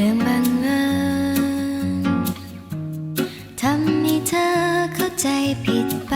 เรื่องบังเอิญทำให้เธอเข้าใจผิดไป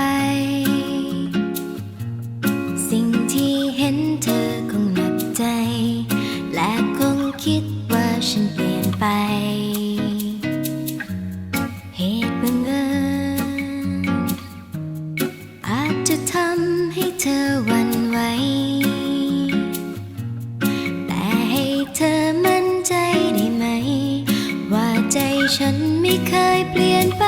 ฉันไม่เคยเปลี่ยนไป